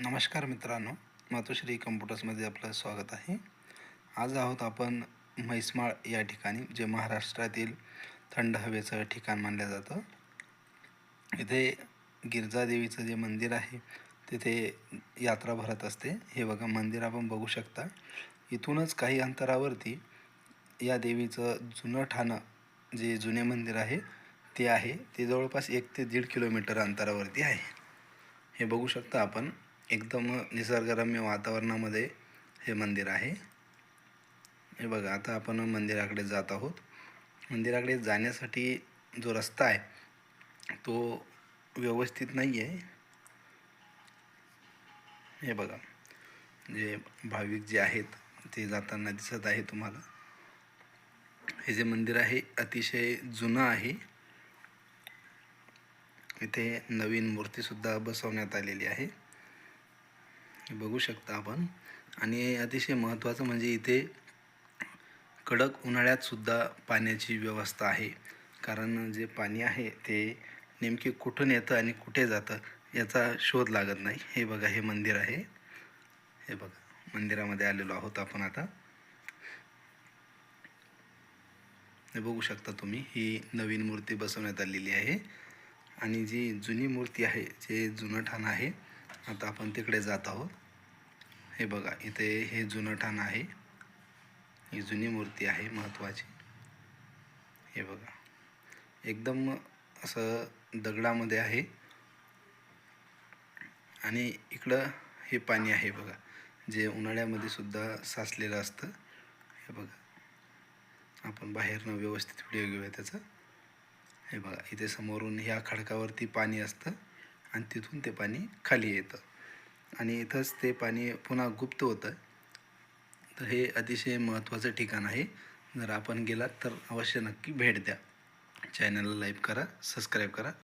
नमस्कार मित्रांनो मातोश्री कम्प्युटर्समध्ये आपलं स्वागत आहे. आज आहोत आपण म्हैसमाळ या ठिकाणी जे महाराष्ट्रातील थंड हवेचं ठिकाण मानलं जातं. इथे गिरजादेवीचं जे मंदिर आहे तिथे यात्रा भरत असते. हे बघा मंदिर आपण बघू शकता. इथूनच काही अंतरावरती या देवीचं जुनं ठाणं जे जुने मंदिर आहे ते आहे. ते जवळपास एक ते दीड किलोमीटर अंतरावरती आहे. हे बघू शकता आपण. एकदम निसर्गरम्य वातावरणामध्ये हे मंदिर आहे. हे बघा आता आपण मंदिराकडे जात आहोत. मंदिराकडे जाण्यासाठी जो रस्ता आहे तो व्यवस्थित नाही आहे हे बघा जे भाविक जे आहेत ते जाताना दिसत आहे तुम्हाला. हे जे मंदिर आहे अतिशय जुनं आहे. इथे नवीन मूर्तीसुद्धा बसवण्यात आलेली आहे. हे बघू शकता आपण. आणि अतिशय महत्त्वाचं म्हणजे इथे कडक उन्हाळ्यातसुद्धा पाण्याची व्यवस्था आहे. कारण जे पाणी आहे ते नेमके कुठून येतं आणि कुठे जातं याचा शोध लागत नाही. हे बघा हे मंदिर आहे. हे बघा मंदिरामध्ये आलेलो आहोत आपण आता. हे बघू शकता तुम्ही ही नवीन मूर्ती बसवण्यात आलेली आहे. आणि जी जुनी मूर्ती आहे जे जुनं ठाण आहे आता आपण तिकडे जात आहोत. हे बघा इथे हे जुनं ठाण आहे. ही जुनी मूर्ती आहे महत्त्वाची हे बघा. एकदम असं दगडामध्ये आहे. आणि इकडं हे पाणी आहे बघा. जे उन्हाळ्यामध्ये सुद्धा साचलेलं असतं. हे बघा. आपण बाहेरनं व्यवस्थित व्हिडिओ घेऊया त्याचा. हे बघा इथे समोरून ह्या खडकावरती पाणी असतं. आणि तिथून ते पाणी खाली येतं. आणि इथंच ते पाणी पुन्हा गुप्त होतं. तर हे अतिशय महत्त्वाचं ठिकाण आहे. जर आपण गेलात तर अवश्य नक्की भेट द्या. चॅनलला लाईक करा सबस्क्राईब करा.